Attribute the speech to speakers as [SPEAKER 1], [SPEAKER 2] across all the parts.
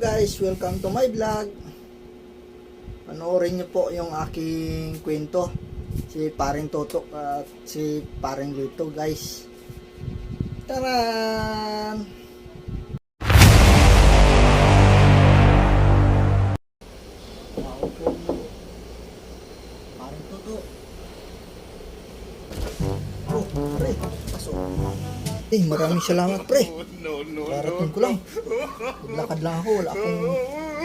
[SPEAKER 1] guys, welcome to my vlog. Panoorin niyo po yung aking kwento. Si paring Totok at si paring Lito guys. Taran! Wow. Paring Totok. Oh, pre, pasok. Eh, maraming salamat pre. Karating ko lang. Maglakad lang ako, wala akong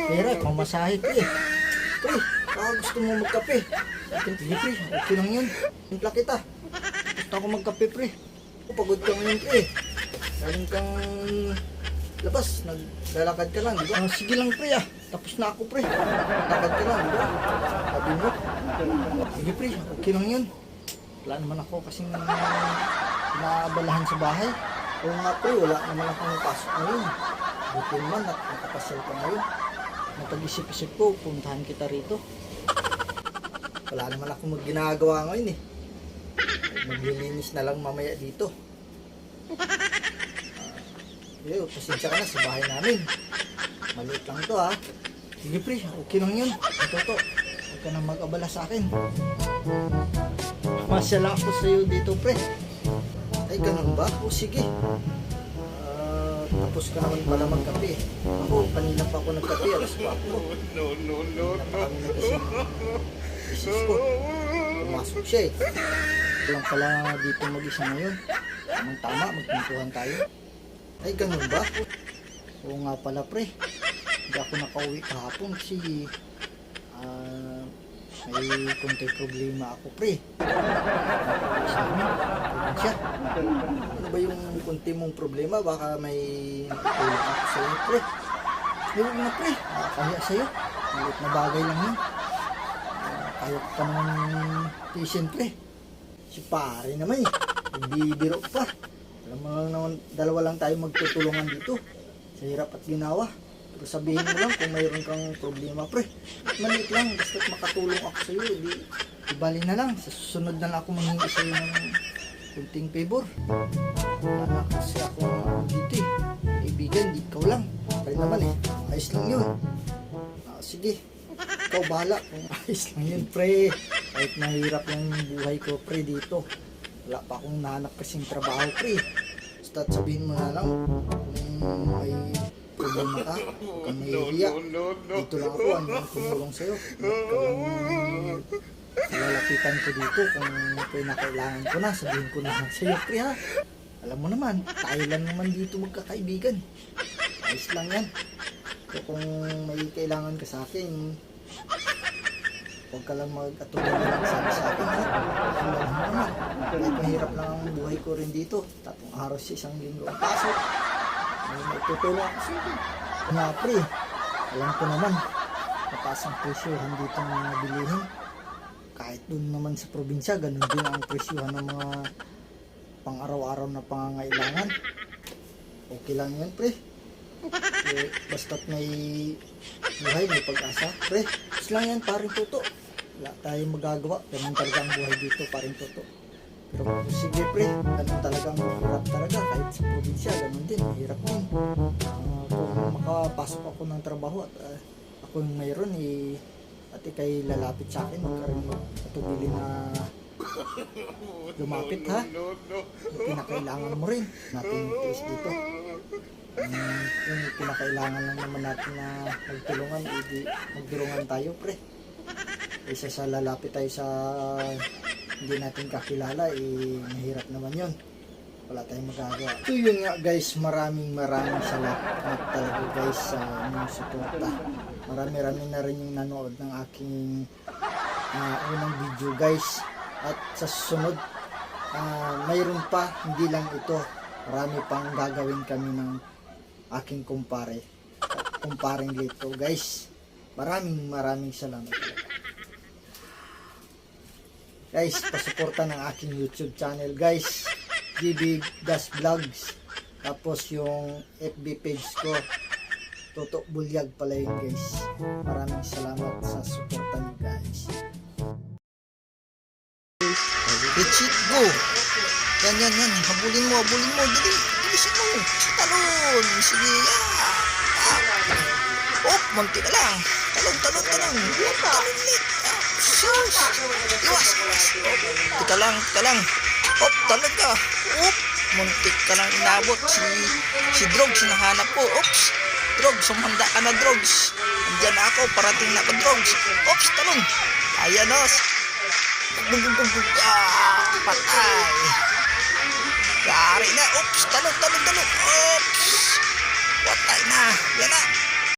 [SPEAKER 1] pera, pamasahe pre. Pre, baka gusto mo magkape. Sige pre, okay lang yun. Timpla kita. Gusto ako magkape pre. Pagod ka ngayon pre. Galing kang labas, naglalakad ka lang, di ba? Ah, sige lang pre ah, tapos na ako pre. Lakad ka lang, di ba? Sabi mo. Sige pre, okay lang yun. Wala naman ako kasing naabalahan sa bahay. Oo nga pre, wala naman akong pasok ngayon. Buti naman at nakapasal ka ngayon. Napag-isip-isip ko, puntahan kita rito. Wala naman akong mag ginagawa ngayon eh. Maglilinis na lang mamaya dito. Uh, yun, pasensya ka na sa bahay namin. Maliit lang to ha. Sige pre, okay lang yun. Ito to. Huwag ka nang mag-abala sa akin. Masyala ako sa iyo dito pre. Ay, ganun ba? O sige. Ah, tapos ka naman pala magkape. Ako, kanina pa ako nagkape. Alas pa ako.
[SPEAKER 2] No, no, no, no.
[SPEAKER 1] Isis ko. Pumasok siya eh. Ito lang pala dito mag-isa ngayon. Tamang tama, magpintuhan tayo. Ay, ganun ba? Oo nga pala pre. Hindi ako nakauwi kahapon kasi ah, may konti problema ako pre. Sa amin, siya. Ano ba yung konti mong problema? Baka may tulong ako sa iyo pre. Huwag na pre, nakakaya sa'yo. Malit na bagay lang yun. Kaya ka naman patient pre. Si pare naman eh. Bibiro pa. Alam mo lang naman, dalawa lang tayo magtutulungan dito. Sa hirap at ginawa. Pero sabihin mo lang kung mayroon kang problema pre. Maliit lang, basta makatulong ako sa iyo. Di, ibali na lang. Sa susunod na lang ako manghingi sa iyo ng kunting favor. Wala na kasi ako dito eh. Kaibigan, di ikaw lang. Kaya naman eh, ayos lang yun. Ah, sige, ikaw bahala kung ayos lang yun pre. Kahit mahirap yung buhay ko pre dito. Wala pa akong nahanap kasing trabaho pre. Basta sabihin mo na lang kung may problema ka, huwag kang mahihiya. Dito lang ako, ano tumulong sa'yo. Ikaw lang lalapitan ko dito kung pinakailangan ko na, sabihin ko na sa'yo pre ha. Alam mo naman, tayo lang naman dito magkakaibigan. Ayos lang yan. So kung may kailangan ka sa akin, huwag ka lang mag-atulad na lang sa akin ha. Alam mo naman, kahit mahirap lang ang buhay ko rin dito. Tatong araw sa isang linggo ang pasok. May magtutulong ako sa. Nga pre, alam ko naman, mataas ang presyohan dito mga bilihin. Kahit doon naman sa probinsya, ganun din ang presyohan ng mga pang araw-araw na pangangailangan. Okay lang yan, pre. Eh, basta't may buhay, may pag-asa. Pre, is lang yan, paring tuto. Wala tayong magagawa. Ganun talaga ang buhay dito, paring tuto. Pero sige, pre. Ganun talaga ang hirap talaga. Kahit sa probinsya, ganun din. Mahirap din. Ah, kung makapasok ako ng trabaho at ah, ako yung mayroon, eh, at ikay lalapit sa akin, magkaroon mo patubili na lumapit ha.
[SPEAKER 2] No.
[SPEAKER 1] Pinakailangan mo rin natin tiis dito. Um, kung pinakailangan lang naman natin na magtulungan, edi magtulungan tayo pre. Isa sa lalapit tayo sa hindi natin kakilala, eh mahirap naman yon wala tayong magagawa. So yun nga guys, maraming maraming salamat talaga guys sa inyong suporta. Marami-rami na rin yung nanood ng aking ah, unang video guys. At sa susunod, ah, mayroon pa, hindi lang ito. Marami pang gagawin kami ng aking kumpare. Kumparing Lito guys. Maraming maraming salamat. Guys, pasuporta ng aking YouTube channel guys. GB Das Vlogs. Tapos yung FB page ko. Toto Bulyag pala yun guys. Maraming salamat sa suporta niyo guys. Richie, go! Yan, yan, yan. Habulin mo, habulin mo. Dali, bilisin mo. Talon. Sige, yeah. Ah. munti na lang. Talon, talon, talon. Talon ulit. Ah. Iwas, iwas. Op, tika lang, tika lang. Op, talon ka. Op, muntik ka lang inabot. Si, si Drogs, hinahanap ko. Ops, Drogs, sumanda ka na, Drogs. Andiyan ako, parating na ako, Drogs. Ops, talon. Ayan o. Bug, bug, bug, bug. Ah, patay. Yari na. Oops, talon, talon, talon. Oops. Patay na. Yan na.